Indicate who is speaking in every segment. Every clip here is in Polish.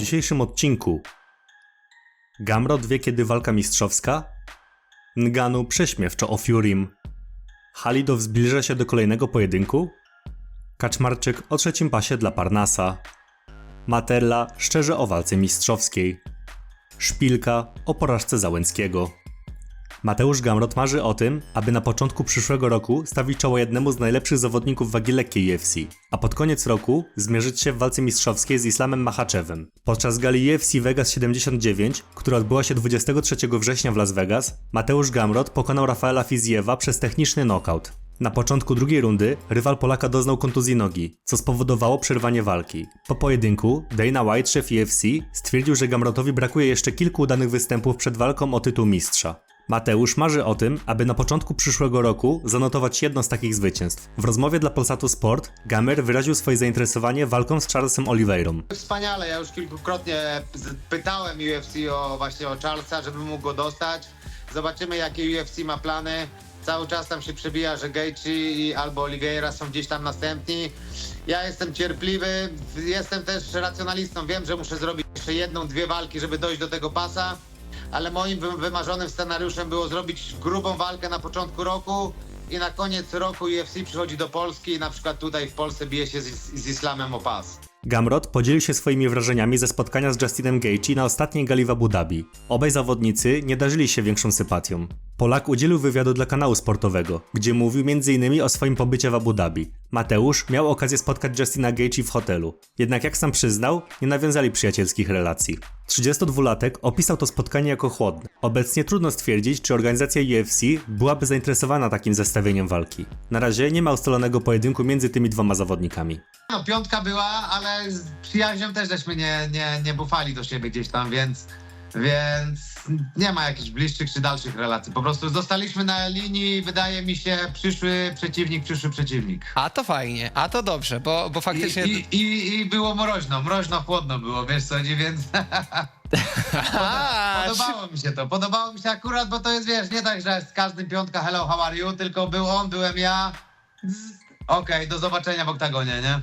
Speaker 1: dzisiejszym odcinku Gamrot wie kiedy walka mistrzowska? Nganu prześmiewczo o Furim. Halidow zbliża się do kolejnego pojedynku? Kaczmarczyk o trzecim pasie dla Parnasa. Materla szczerze o walce mistrzowskiej. Szpilka o porażce Załęckiego. Mateusz Gamrot marzy o tym, aby na początku przyszłego roku stawić czoło jednemu z najlepszych zawodników wagi lekkiej UFC, a pod koniec roku zmierzyć się w walce mistrzowskiej z Islamem Machaczewem. Podczas gali UFC Vegas 79, która odbyła się 23 września w Las Vegas, Mateusz Gamrot pokonał Rafaela Fiziewa przez techniczny knockout. Na początku drugiej rundy rywal Polaka doznał kontuzji nogi, co spowodowało przerwanie walki. Po pojedynku Dana White, szef UFC, stwierdził, że Gamrotowi brakuje jeszcze kilku udanych występów przed walką o tytuł mistrza. Mateusz marzy o tym, aby na początku przyszłego roku zanotować jedno z takich zwycięstw. W rozmowie dla Polsatu Sport Gamer wyraził swoje zainteresowanie walką z Charlesem Oliveirą.
Speaker 2: Wspaniale, ja już kilkukrotnie pytałem UFC o właśnie o Charlesa, żeby mógł go dostać. Zobaczymy jakie UFC ma plany. Cały czas tam się przebija, że Gaethje albo Oliveira są gdzieś tam następni. Ja jestem cierpliwy, jestem też racjonalistą. Wiem, że muszę zrobić jeszcze jedną, dwie walki, żeby dojść do tego pasa. Ale moim wy- wymarzonym scenariuszem było zrobić grubą walkę na początku roku i na koniec roku UFC przychodzi do Polski i na przykład tutaj w Polsce bije się z, z Islamem o pas.
Speaker 1: Gamrot podzielił się swoimi wrażeniami ze spotkania z Justinem Gaethje na ostatniej gali w Abu Dhabi. Obaj zawodnicy nie darzyli się większą sympatią. Polak udzielił wywiadu dla kanału sportowego, gdzie mówił m.in. o swoim pobycie w Abu Dhabi. Mateusz miał okazję spotkać Justina Gaethje w hotelu. Jednak jak sam przyznał, nie nawiązali przyjacielskich relacji. 32-latek opisał to spotkanie jako chłodne. Obecnie trudno stwierdzić, czy organizacja UFC byłaby zainteresowana takim zestawieniem walki. Na razie nie ma ustalonego pojedynku między tymi dwoma zawodnikami.
Speaker 2: No, piątka była, ale z przyjaźnią też żeśmy nie, nie, nie bufali do siebie gdzieś tam, więc, więc nie ma jakichś bliższych czy dalszych relacji. Po prostu zostaliśmy na linii, wydaje mi się, przyszły przeciwnik, przyszły przeciwnik.
Speaker 3: A to fajnie, a to dobrze, bo, bo faktycznie.
Speaker 2: i, i, I było mroźno, mroźno, chłodno było, wiesz co, nie, więc podobało mi się to. Podobało mi się akurat, bo to jest, wiesz, nie tak, że z każdym piątka hello, how are you, tylko był on, byłem ja. Okej, do zobaczenia w oktagonie, nie?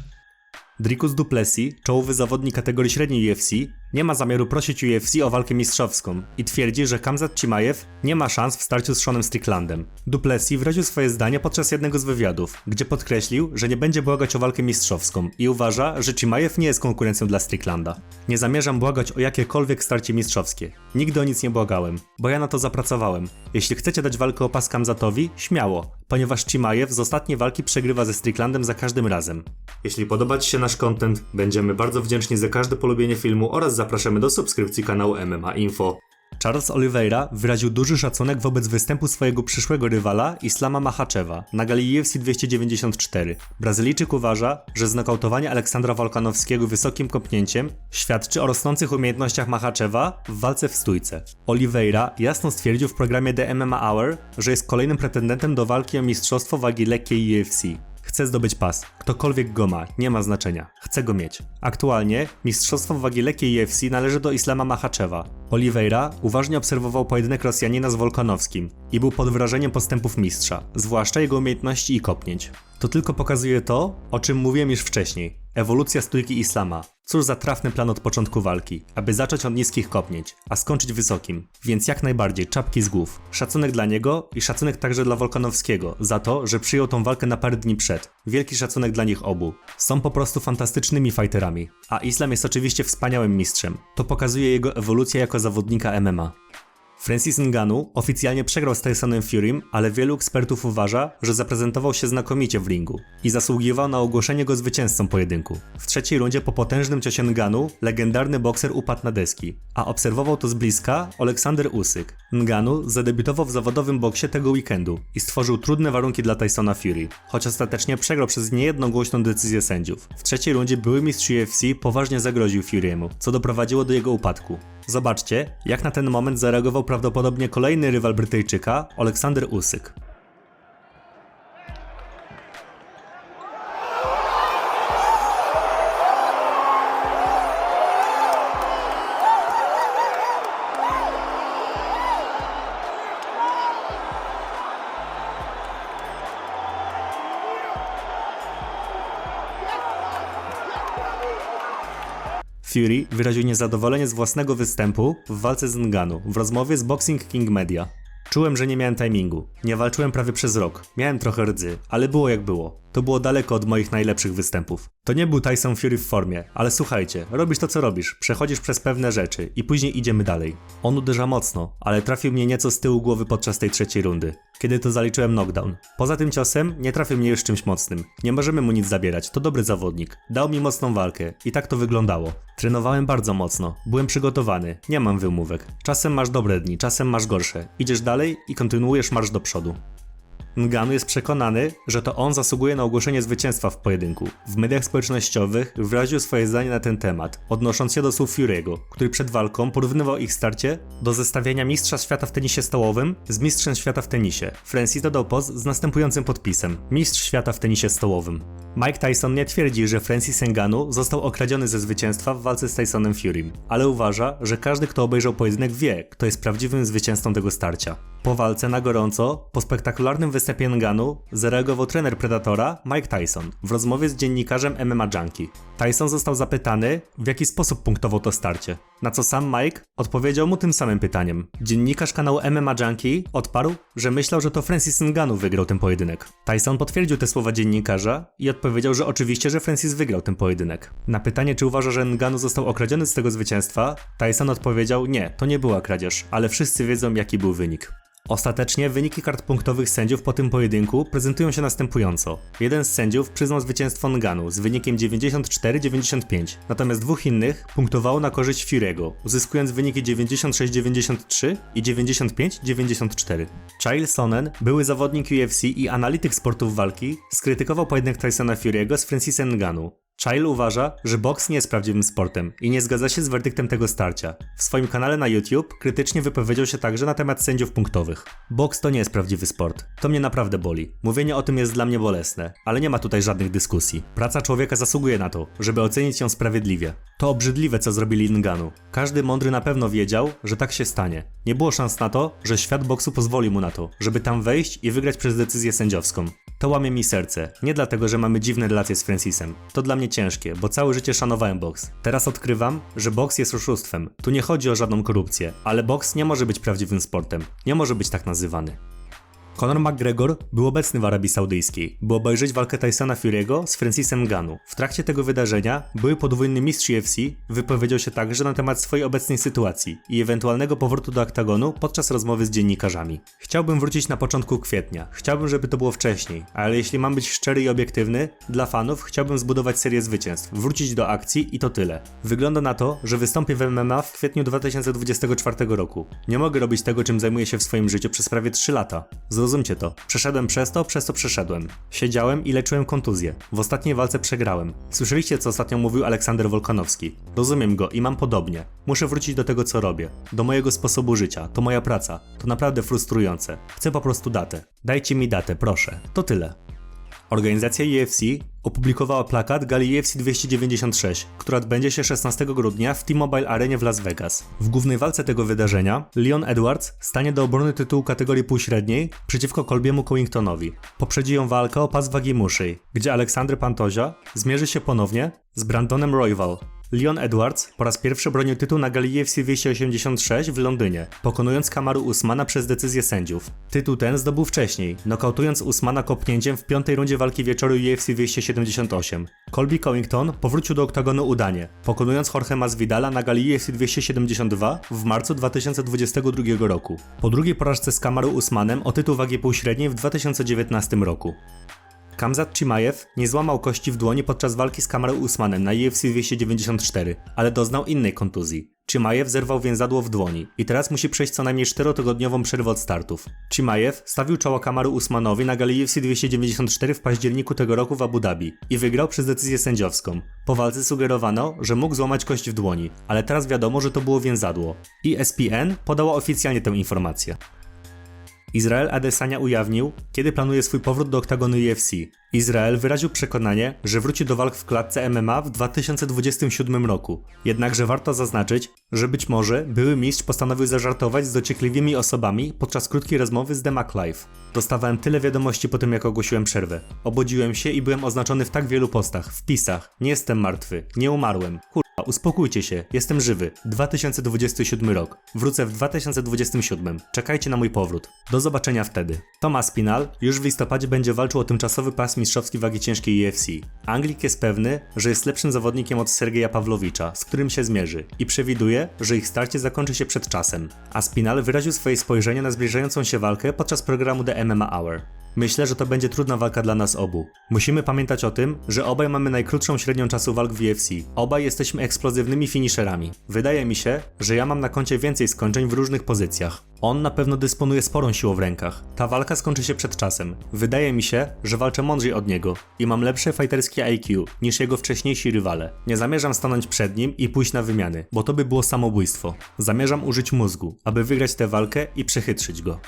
Speaker 1: Dricus Duplessis, czołowy zawodnik kategorii średniej UFC, nie ma zamiaru prosić UFC o walkę mistrzowską i twierdzi, że Kamzat Chimaev nie ma szans w starciu z Seanem Stricklandem. Duplessis wyraził swoje zdanie podczas jednego z wywiadów, gdzie podkreślił, że nie będzie błagać o walkę mistrzowską i uważa, że Chimaev nie jest konkurencją dla Stricklanda. Nie zamierzam błagać o jakiekolwiek starcie mistrzowskie. Nigdy o nic nie błagałem, bo ja na to zapracowałem. Jeśli chcecie dać walkę o pas Kamzatowi, śmiało, ponieważ Chimaev z ostatniej walki przegrywa ze Stricklandem za każdym razem. Jeśli podoba Ci się nasz content, będziemy bardzo wdzięczni za każde polubienie filmu oraz zapraszamy do subskrypcji kanału MMA Info. Charles Oliveira wyraził duży szacunek wobec występu swojego przyszłego rywala Islama Machachewa na gali UFC 294. Brazylijczyk uważa, że znokautowanie Aleksandra Wolkanowskiego wysokim kopnięciem świadczy o rosnących umiejętnościach Machachewa w walce w stójce. Oliveira jasno stwierdził w programie The MMA Hour, że jest kolejnym pretendentem do walki o mistrzostwo wagi lekkiej UFC. Chce zdobyć pas. Ktokolwiek go ma, nie ma znaczenia. Chce go mieć. Aktualnie mistrzostwo wagi lekkiej UFC należy do Islama Machachewa. Oliveira uważnie obserwował pojedynek Rosjanina z Wolkanowskim i był pod wrażeniem postępów mistrza, zwłaszcza jego umiejętności i kopnięć. To tylko pokazuje to, o czym mówiłem już wcześniej. Ewolucja stójki Islama. Cóż za trafny plan od początku walki, aby zacząć od niskich kopnięć, a skończyć wysokim. Więc jak najbardziej czapki z głów. Szacunek dla niego i szacunek także dla Wolkanowskiego za to, że przyjął tą walkę na parę dni przed. Wielki szacunek dla nich obu. Są po prostu fantastycznymi fighterami. A Islam jest oczywiście wspaniałym mistrzem. To pokazuje jego ewolucję jako zawodnika MMA. Francis Ngannou oficjalnie przegrał z Tysonem Furym, ale wielu ekspertów uważa, że zaprezentował się znakomicie w ringu i zasługiwał na ogłoszenie go zwycięzcą pojedynku. W trzeciej rundzie po potężnym ciosie Ngannou legendarny bokser upadł na deski, a obserwował to z bliska Aleksander Usyk. Ngannou zadebiutował w zawodowym boksie tego weekendu i stworzył trudne warunki dla Tysona Fury, choć ostatecznie przegrał przez niejedną głośną decyzję sędziów. W trzeciej rundzie były mistrz UFC poważnie zagroził Fury'emu, co doprowadziło do jego upadku. Zobaczcie, jak na ten moment zareagował prawdopodobnie kolejny rywal Brytyjczyka, Aleksander Usyk. Fury wyraził niezadowolenie z własnego występu w walce z Nganu w rozmowie z Boxing King Media. Czułem, że nie miałem timingu. Nie walczyłem prawie przez rok. Miałem trochę rdzy, ale było jak było. To było daleko od moich najlepszych występów. To nie był Tyson Fury w formie, ale słuchajcie, robisz to co robisz, przechodzisz przez pewne rzeczy i później idziemy dalej. On uderza mocno, ale trafił mnie nieco z tyłu głowy podczas tej trzeciej rundy, kiedy to zaliczyłem knockdown. Poza tym ciosem nie trafił mnie już czymś mocnym. Nie możemy mu nic zabierać, to dobry zawodnik. Dał mi mocną walkę i tak to wyglądało. Trenowałem bardzo mocno, byłem przygotowany, nie mam wymówek. Czasem masz dobre dni, czasem masz gorsze. Idziesz dalej i kontynuujesz marsz do przodu. Ngannou jest przekonany, że to on zasługuje na ogłoszenie zwycięstwa w pojedynku. W mediach społecznościowych wyraził swoje zdanie na ten temat, odnosząc się do słów Fury'ego, który przed walką porównywał ich starcie do zestawienia mistrza świata w tenisie stołowym z mistrzem świata w tenisie. Francis dodał post z następującym podpisem: Mistrz świata w tenisie stołowym. Mike Tyson nie twierdzi, że Francis Ngannou został okradziony ze zwycięstwa w walce z Tysonem Furym, ale uważa, że każdy, kto obejrzał pojedynek wie, kto jest prawdziwym zwycięzcą tego starcia. Po walce na gorąco, po spektakularnym występie Nganu, zareagował trener Predatora Mike Tyson w rozmowie z dziennikarzem MMA Junkie. Tyson został zapytany, w jaki sposób punktował to starcie, na co sam Mike odpowiedział mu tym samym pytaniem. Dziennikarz kanału MMA Junkie odparł, że myślał, że to Francis Ngannou wygrał ten pojedynek. Tyson potwierdził te słowa dziennikarza i odpowiedział, że oczywiście, że Francis wygrał ten pojedynek. Na pytanie, czy uważa, że Ngannou został okradziony z tego zwycięstwa, Tyson odpowiedział, nie, to nie była kradzież, ale wszyscy wiedzą, jaki był wynik. Ostatecznie wyniki kart punktowych sędziów po tym pojedynku prezentują się następująco. Jeden z sędziów przyznał zwycięstwo Nganu z wynikiem 94-95, natomiast dwóch innych punktowało na korzyść Fury'ego, uzyskując wyniki 96-93 i 95-94. Chael Sonnen, były zawodnik UFC i analityk sportów walki, skrytykował pojedynek Tysona Fury'ego z Francisem Ngannou. Chael uważa, że boks nie jest prawdziwym sportem i nie zgadza się z werdyktem tego starcia. W swoim kanale na YouTube krytycznie wypowiedział się także na temat sędziów punktowych. Boks to nie jest prawdziwy sport. To mnie naprawdę boli. Mówienie o tym jest dla mnie bolesne, ale nie ma tutaj żadnych dyskusji. Praca człowieka zasługuje na to, żeby ocenić ją sprawiedliwie. To obrzydliwe, co zrobili Nganu. Każdy mądry na pewno wiedział, że tak się stanie. Nie było szans na to, że świat boksu pozwoli mu na to, żeby tam wejść i wygrać przez decyzję sędziowską. To łamie mi serce. Nie dlatego, że mamy dziwne relacje z Francisem. To dla mnie ciężkie, bo całe życie szanowałem boks. Teraz odkrywam, że boks jest oszustwem. Tu nie chodzi o żadną korupcję, ale boks nie może być prawdziwym sportem. Nie może być tak nazywany. Conor McGregor był obecny w Arabii Saudyjskiej, by obejrzeć walkę Tysona Fury'ego z Francisem Ngannou. W trakcie tego wydarzenia były podwójny mistrz UFC wypowiedział się także na temat swojej obecnej sytuacji i ewentualnego powrotu do oktagonu podczas rozmowy z dziennikarzami. Chciałbym wrócić na początku kwietnia. Chciałbym, żeby to było wcześniej, ale jeśli mam być szczery i obiektywny, dla fanów chciałbym zbudować serię zwycięstw, wrócić do akcji i to tyle. Wygląda na to, że wystąpię w MMA w kwietniu 2024 roku. Nie mogę robić tego, czym zajmuję się w swoim życiu przez prawie 3 lata. Zrozumcie to. Przeszedłem przez to, przez to przeszedłem. Siedziałem i leczyłem kontuzję. W ostatniej walce przegrałem. Słyszeliście, co ostatnio mówił Aleksander Wolkanowski. Rozumiem go i mam podobnie. Muszę wrócić do tego, co robię. Do mojego sposobu życia. To moja praca. To naprawdę frustrujące. Chcę po prostu datę. Dajcie mi datę, proszę. To tyle. Organizacja UFC opublikowała plakat gali UFC 296, która odbędzie się 16 grudnia w T-Mobile Arenie w Las Vegas. W głównej walce tego wydarzenia Leon Edwards stanie do obrony tytułu kategorii półśredniej przeciwko Colbiemu Covingtonowi. Poprzedzi ją walka o pas wagi muszej, gdzie Aleksander Pantozia zmierzy się ponownie z Brandonem Royval. Leon Edwards po raz pierwszy bronił tytuł na gali UFC 286 w Londynie, pokonując Kamaru Usmana przez decyzję sędziów. Tytuł ten zdobył wcześniej, nokautując Usmana kopnięciem w piątej rundzie walki wieczoru UFC 278. Colby Covington powrócił do oktagonu udanie, pokonując Jorge Masvidala na gali UFC 272 w marcu 2022 roku. Po drugiej porażce z Kamaru Usmanem o tytuł wagi półśredniej w 2019 roku. Kamzat Chimaev nie złamał kości w dłoni podczas walki z Kamarą Usmanem na UFC 294, ale doznał innej kontuzji. Chimaev zerwał więzadło w dłoni i teraz musi przejść co najmniej 4-tygodniową przerwę od startów. Chimaev stawił czoło Kamaru Usmanowi na gali UFC 294 w październiku tego roku w Abu Dhabi i wygrał przez decyzję sędziowską. Po walce sugerowano, że mógł złamać kość w dłoni, ale teraz wiadomo, że to było więzadło. ESPN podała oficjalnie tę informację. Izrael Adesanya ujawnił, kiedy planuje swój powrót do oktagonu UFC. Izrael wyraził przekonanie, że wróci do walk w klatce MMA w 2027 roku. Jednakże warto zaznaczyć, że być może były mistrz postanowił zażartować z dociekliwymi osobami podczas krótkiej rozmowy z The Mac Live. Dostawałem tyle wiadomości po tym, jak ogłosiłem przerwę. Obudziłem się i byłem oznaczony w tak wielu postach, wpisach. Nie jestem martwy, nie umarłem. Kurwa, uspokójcie się, jestem żywy. 2027 rok. Wrócę w 2027. Czekajcie na mój powrót. Do zobaczenia wtedy. Tomasz Spinal już w listopadzie będzie walczył o tymczasowy pas mistrzowski wagi ciężkiej UFC. Anglik jest pewny, że jest lepszym zawodnikiem od Sergeja Pawlowicza, z którym się zmierzy i przewiduje, że ich starcie zakończy się przed czasem. A Spinal wyraził swoje spojrzenie na zbliżającą się walkę podczas programu The MMA Hour. Myślę, że to będzie trudna walka dla nas obu. Musimy pamiętać o tym, że obaj mamy najkrótszą średnią czasu walk w UFC. Obaj jesteśmy eksplozywnymi finisherami. Wydaje mi się, że ja mam na koncie więcej skończeń w różnych pozycjach. On na pewno dysponuje sporą siłą w rękach. Ta walka skończy się przed czasem. Wydaje mi się, że walczę mądrzej od niego i mam lepsze fighterskie IQ niż jego wcześniejsi rywale. Nie zamierzam stanąć przed nim i pójść na wymiany, bo to by było samobójstwo. Zamierzam użyć mózgu, aby wygrać tę walkę i przechytrzyć go.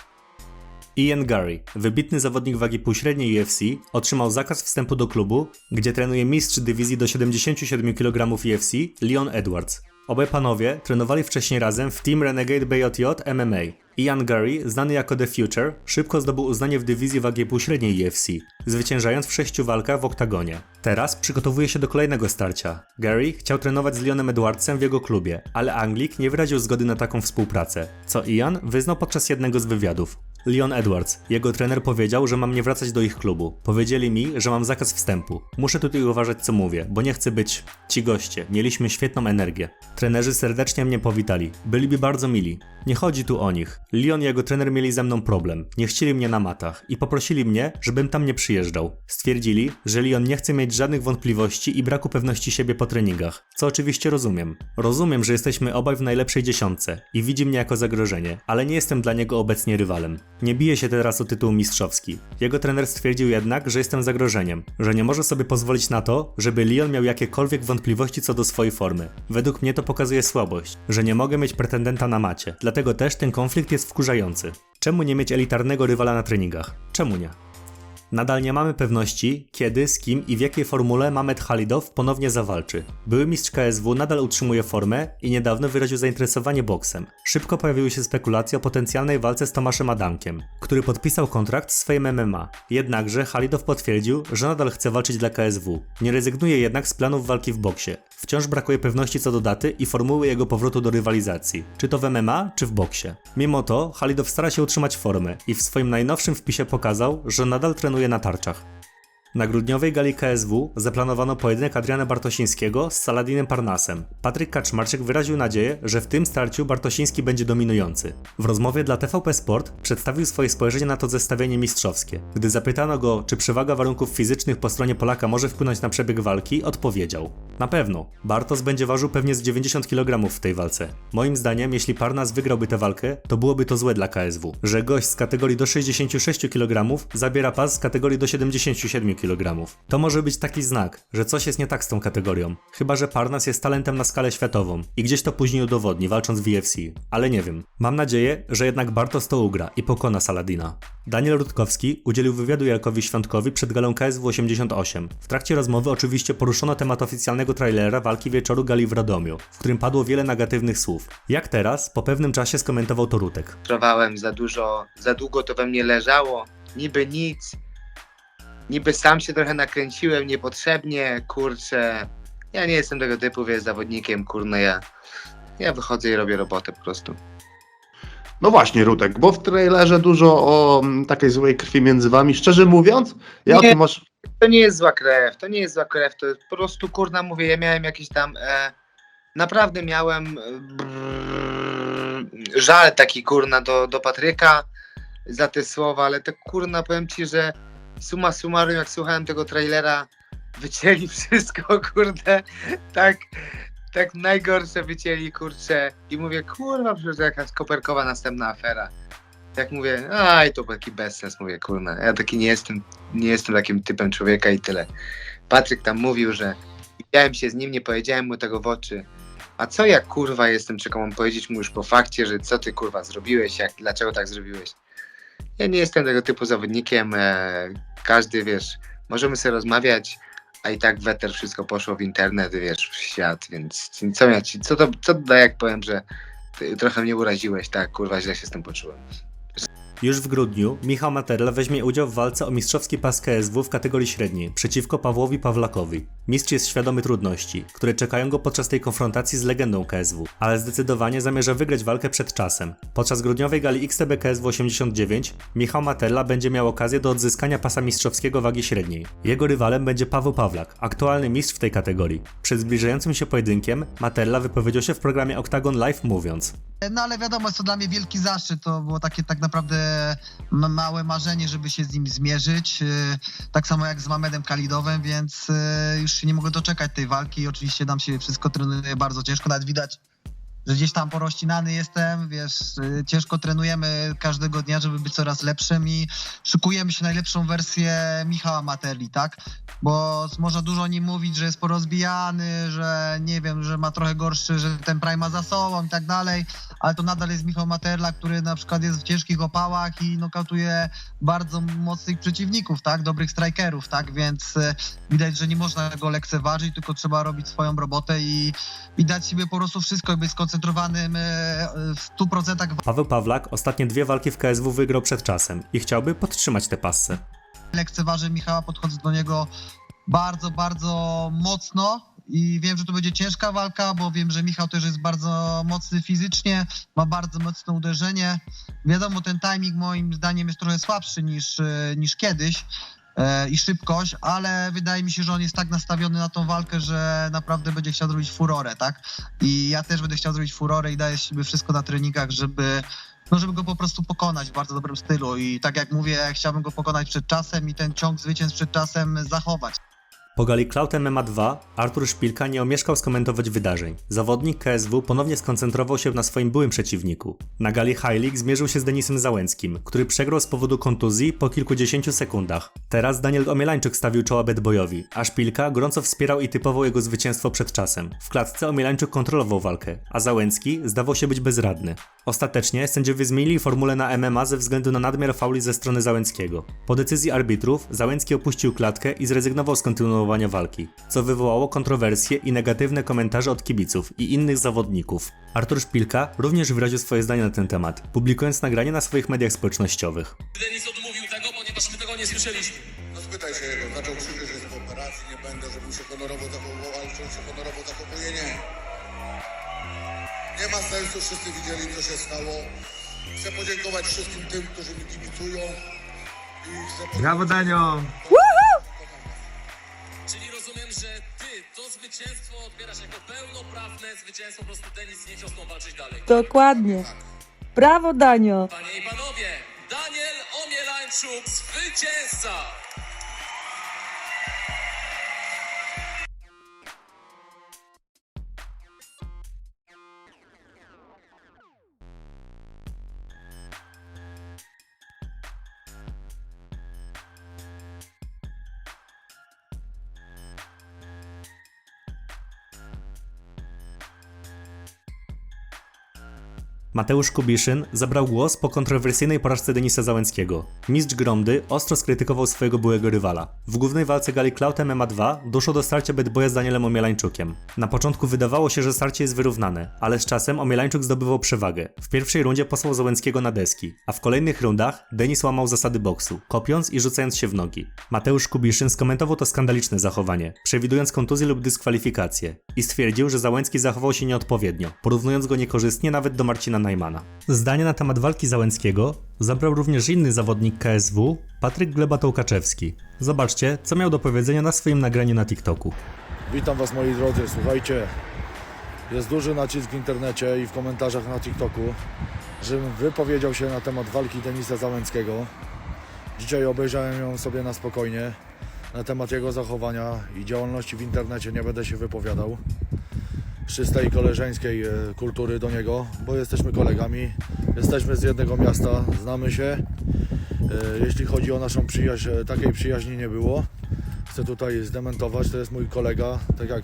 Speaker 1: Ian Gary, wybitny zawodnik wagi półśredniej UFC, otrzymał zakaz wstępu do klubu, gdzie trenuje mistrz dywizji do 77 kg UFC Leon Edwards. Obaj panowie trenowali wcześniej razem w Team Renegade BJJ MMA. Ian Gary, znany jako The Future, szybko zdobył uznanie w dywizji wagi półśredniej UFC, zwyciężając w sześciu walkach w oktagonie. Teraz przygotowuje się do kolejnego starcia. Gary chciał trenować z Leonem Edwardsem w jego klubie, ale Anglik nie wyraził zgody na taką współpracę, co Ian wyznał podczas jednego z wywiadów. Leon Edwards. Jego trener powiedział, że mam nie wracać do ich klubu. Powiedzieli mi, że mam zakaz wstępu. Muszę tutaj uważać, co mówię, bo nie chcę być. Ci goście. Mieliśmy świetną energię. Trenerzy serdecznie mnie powitali. Byliby bardzo mili. Nie chodzi tu o nich. Leon i jego trener mieli ze mną problem. Nie chcieli mnie na matach i poprosili mnie, żebym tam nie przyjeżdżał. Stwierdzili, że Leon nie chce mieć żadnych wątpliwości i braku pewności siebie po treningach, co oczywiście rozumiem. Rozumiem, że jesteśmy obaj w najlepszej dziesiątce i widzi mnie jako zagrożenie, ale nie jestem dla niego obecnie rywalem. Nie bije się teraz o tytuł mistrzowski. Jego trener stwierdził jednak, że jestem zagrożeniem, że nie może sobie pozwolić na to, żeby Leon miał jakiekolwiek wątpliwości co do swojej formy. Według mnie to pokazuje słabość, że nie mogę mieć pretendenta na macie. Dlatego też ten konflikt jest wkurzający. Czemu nie mieć elitarnego rywala na treningach? Czemu nie? Nadal nie mamy pewności, kiedy, z kim i w jakiej formule Mamed Halidow ponownie zawalczy. Były mistrz KSW nadal utrzymuje formę i niedawno wyraził zainteresowanie boksem. Szybko pojawiły się spekulacje o potencjalnej walce z Tomaszem Adamkiem, który podpisał kontrakt z Fame MMA. Jednakże Halidow potwierdził, że nadal chce walczyć dla KSW. Nie rezygnuje jednak z planów walki w boksie. Wciąż brakuje pewności co do daty i formuły jego powrotu do rywalizacji, czy to w MMA, czy w boksie. Mimo to, Halidow stara się utrzymać formę i w swoim najnowszym wpisie pokazał, że nadal trenuje na tarczach. Na grudniowej gali KSW zaplanowano pojedynek Adriana Bartosińskiego z Saladinem Parnasem. Patryk Kaczmarczyk wyraził nadzieję, że w tym starciu Bartosiński będzie dominujący. W rozmowie dla TVP Sport przedstawił swoje spojrzenie na to zestawienie mistrzowskie. Gdy zapytano go, czy przewaga warunków fizycznych po stronie Polaka może wpłynąć na przebieg walki, odpowiedział: Na pewno. Bartos będzie ważył pewnie z 90 kg w tej walce. Moim zdaniem, jeśli Parnas wygrałby tę walkę, to byłoby to złe dla KSW, że gość z kategorii do 66 kg zabiera pas z kategorii do 77 kg. To może być taki znak, że coś jest nie tak z tą kategorią. Chyba, że Parnas jest talentem na skalę światową i gdzieś to później udowodni, walcząc w UFC. Ale nie wiem. Mam nadzieję, że jednak Bartos to ugra i pokona Saladina. Daniel Rutkowski udzielił wywiadu Jarkowi Świątkowi przed galą KSW 88. W trakcie rozmowy oczywiście poruszono temat oficjalnego trailera walki wieczoru gali w Radomiu, w którym padło wiele negatywnych słów. Jak teraz, po pewnym czasie skomentował to Rutek.
Speaker 4: Trwałem za dużo, za długo to we mnie leżało, niby nic, niby sam się trochę nakręciłem niepotrzebnie, kurczę, ja nie jestem tego typu, wiesz, zawodnikiem, kurno, ja, ja wychodzę i robię robotę po prostu.
Speaker 5: No właśnie, Rutek, bo w trailerze dużo o mm, takiej złej krwi między wami. Szczerze mówiąc, ja o
Speaker 4: Nie.
Speaker 5: tym masz.
Speaker 4: To nie jest zła krew, to nie jest zła krew, to jest po prostu, kurna, mówię, ja miałem jakieś tam, e, naprawdę miałem e, brrr, żal taki, kurna, do, do Patryka za te słowa, ale to, kurna, powiem ci, że suma summarum, jak słuchałem tego trailera, wycięli wszystko, kurde, tak, tak najgorsze wycięli, kurczę, i mówię, kurwa, przecież jakaś koperkowa następna afera. Jak mówię, aj, to taki bezsens, mówię, kurna, ja taki nie jestem, nie jestem takim typem człowieka i tyle. Patryk tam mówił, że widziałem się z nim, nie powiedziałem mu tego w oczy. A co ja kurwa jestem, czego mam powiedzieć mu już po fakcie, że co ty kurwa zrobiłeś, jak, dlaczego tak zrobiłeś? Ja nie jestem tego typu zawodnikiem, e, każdy, wiesz, możemy sobie rozmawiać, a i tak weter wszystko poszło w internet, wiesz, w świat, więc co ja ci, co to, co da jak powiem, że trochę mnie uraziłeś, tak, kurwa, źle się z tym poczułem.
Speaker 1: Już w grudniu Michał Materla weźmie udział w walce o mistrzowski pas KSW w kategorii średniej przeciwko Pawłowi Pawlakowi. Mistrz jest świadomy trudności, które czekają go podczas tej konfrontacji z legendą KSW, ale zdecydowanie zamierza wygrać walkę przed czasem. Podczas grudniowej gali XTB KSW 89 Michał Materla będzie miał okazję do odzyskania pasa mistrzowskiego wagi średniej. Jego rywalem będzie Paweł Pawlak, aktualny mistrz w tej kategorii. Przed zbliżającym się pojedynkiem Materla wypowiedział się w programie Octagon Live mówiąc
Speaker 6: No ale wiadomo, jest to dla mnie wielki zaszczyt. To było takie tak naprawdę małe marzenie, żeby się z nim zmierzyć. Yy, Tak samo jak z Mamedem Kalidowem, więc yy, już się nie mogę doczekać tej walki. Oczywiście nam się wszystko trenuje bardzo ciężko. Nawet widać, że gdzieś tam porościnany jestem, wiesz, yy, ciężko trenujemy każdego dnia, żeby być coraz lepszym i szykujemy się na najlepszą wersję Michała Materli, tak? Bo można dużo o nim mówić, że jest porozbijany, że nie wiem, że ma trochę gorszy, że ten prime ma za sobą i tak dalej, ale to nadal jest Michał Materla, który na przykład jest w ciężkich opałach i nokautuje bardzo mocnych przeciwników, tak, dobrych strikerów, tak, więc e, widać, że nie można go lekceważyć, tylko trzeba robić swoją robotę i, i dać siebie po prostu wszystko i być e, w 100% w
Speaker 1: Paweł Pawlak ostatnie dwie walki w KSW wygrał przed czasem i chciałby podtrzymać tę passę.
Speaker 6: lekceważę Michała, podchodzę do niego bardzo, bardzo mocno i wiem, że to będzie ciężka walka, bo wiem, że Michał też jest bardzo mocny fizycznie, ma bardzo mocne uderzenie. Wiadomo, ten timing moim zdaniem jest trochę słabszy niż, e, niż kiedyś i szybkość, ale wydaje mi się, że on jest tak nastawiony na tą walkę, że naprawdę będzie chciał zrobić furorę, tak? I ja też będę chciał zrobić furorę i daję z siebie wszystko na treningach, żeby no żeby go po prostu pokonać w bardzo dobrym stylu i tak jak mówię, chciałbym go pokonać przed czasem i ten ciąg zwycięstw przed czasem zachować.
Speaker 1: Po gali Cloud MMA 2 Artur Szpilka nie omieszkał skomentować wydarzeń. Zawodnik KSW ponownie skoncentrował się na swoim byłym przeciwniku. Na gali League zmierzył się z Denisem Załęckim, który przegrał z powodu kontuzji po kilkudziesięciu sekundach. Teraz Daniel Omielańczyk stawił czoła Bad Boyowi, a Szpilka gorąco wspierał i typował jego zwycięstwo przed czasem. W klatce Omielańczyk kontrolował walkę, a Załęcki zdawał się być bezradny. Ostatecznie sędziowie zmienili formułę na MMA ze względu na nadmiar fauli ze strony Załęckiego. Po decyzji arbitrów Załęcki opuścił klatkę i zrezygnował z kontynuowania walki, co wywołało kontrowersje i negatywne komentarze od kibiców i innych zawodników. Artur Szpilka również wyraził swoje zdanie na ten temat, publikując nagranie na swoich mediach społecznościowych.
Speaker 7: Denis odmówił tego, ponieważ my tego nie słyszeliśmy.
Speaker 8: No spytaj się jego, zaczął krzyczeć, że jest po operacji, nie będę, żeby się honorowo zachowywał, ale czy on się honorowo zachowuje? Nie. Nie ma sensu, wszyscy widzieli, co się stało. Chcę podziękować wszystkim tym, którzy mi kibicują. I chcę
Speaker 4: Brawo Danio!
Speaker 7: Zwycięstwo odbierasz jako pełnoprawne zwycięstwo, po prostu Denis nie tą walczyć dalej.
Speaker 9: Dokładnie. Brawo, Danio.
Speaker 7: Panie i panowie, Daniel Omielańczuk, zwycięzca!
Speaker 1: Mateusz Kubiszyn zabrał głos po kontrowersyjnej porażce Denisa Załęckiego. Mistrz Gromdy ostro skrytykował swojego byłego rywala. W głównej walce gali Cloud MMA 2 doszło do starcia Bad Boya z Danielem Omielańczukiem. Na początku wydawało się, że starcie jest wyrównane, ale z czasem Omielańczuk zdobywał przewagę. W pierwszej rundzie posłał Załęckiego na deski, a w kolejnych rundach Denis łamał zasady boksu, kopiąc i rzucając się w nogi. Mateusz Kubiszyn skomentował to skandaliczne zachowanie, przewidując kontuzję lub dyskwalifikację i stwierdził, że Załęcki zachował się nieodpowiednio, porównując go niekorzystnie nawet do Marcina Najmana. Zdanie na temat walki Załęckiego zabrał również inny zawodnik KSW, Patryk Gleba-Tołkaczewski. Zobaczcie, co miał do powiedzenia na swoim nagraniu na TikToku.
Speaker 10: Witam Was moi drodzy, słuchajcie, jest duży nacisk w internecie i w komentarzach na TikToku, żebym wypowiedział się na temat walki Denisa Załęckiego. Dzisiaj obejrzałem ją sobie na spokojnie. Na temat jego zachowania i działalności w internecie nie będę się wypowiadał. Czystej koleżeńskiej e, kultury do niego, bo jesteśmy kolegami, jesteśmy z jednego miasta, znamy się. E, Jeśli chodzi o naszą przyjaźń, e, takiej przyjaźni nie było chcę tutaj zdementować, to jest mój kolega, tak jak,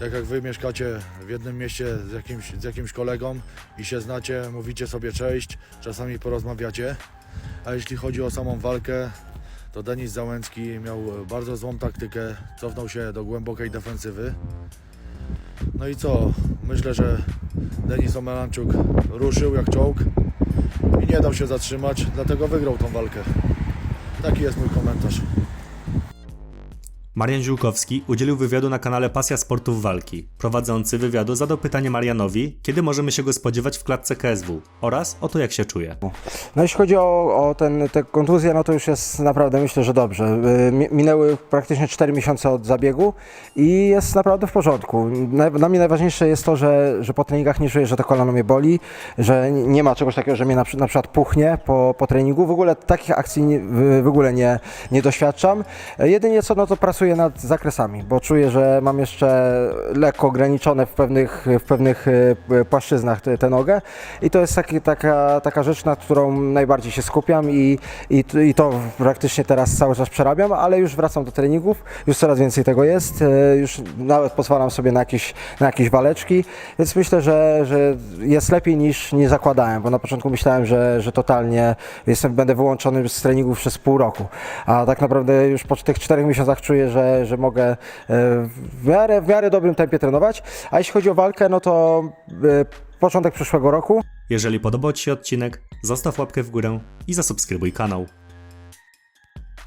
Speaker 10: tak jak wy mieszkacie w jednym mieście z jakimś, z jakimś kolegą i się znacie, mówicie sobie cześć, czasami porozmawiacie, a jeśli chodzi o samą walkę, to Denis Załęcki miał bardzo złą taktykę, cofnął się do głębokiej defensywy. No i co? Myślę, że Denis Omelanczuk ruszył jak czołg i nie dał się zatrzymać, dlatego wygrał tą walkę. Taki jest mój komentarz.
Speaker 1: Marian Ziółkowski udzielił wywiadu na kanale Pasja Sportów Walki. Prowadzący wywiadu zadał pytanie Marianowi, kiedy możemy się go spodziewać w klatce KSW oraz o to, jak się czuje.
Speaker 11: No jeśli chodzi o, o ten, te kontuzje, no to już jest naprawdę, myślę, że dobrze. Y, mi- Minęły praktycznie 4 miesiące od zabiegu i jest naprawdę w porządku. Na, dla mnie najważniejsze jest to, że, że po treningach nie czuję, że to kolano mnie boli, że nie- ma czegoś takiego, że mnie na, na przykład puchnie po, po treningu. W ogóle takich akcji w, ogóle nie, nie doświadczam. Jedynie co, no to pracuję nad zakresami, bo czuję, że mam jeszcze lekko ograniczone w pewnych, w pewnych e, płaszczyznach tę tę nogę. I to jest taki, taka, taka rzecz, nad którą najbardziej się skupiam i, i, i to praktycznie teraz cały czas przerabiam, ale już wracam do treningów, już coraz więcej tego jest, e, już nawet pozwalam sobie na jakieś, na jakieś waleczki, więc myślę, że, że jest lepiej niż nie zakładałem, bo na początku myślałem, że, że totalnie jestem, będę wyłączony z treningów przez pół roku, a tak naprawdę już po tych czterech miesiącach czuję, że, że mogę e, w miarę, w miarę dobrym tempie trenować, a jeśli chodzi o walkę, no to e, początek przyszłego roku,
Speaker 1: Jeżeli podobał Ci się odcinek, zostaw łapkę w górę i zasubskrybuj kanał.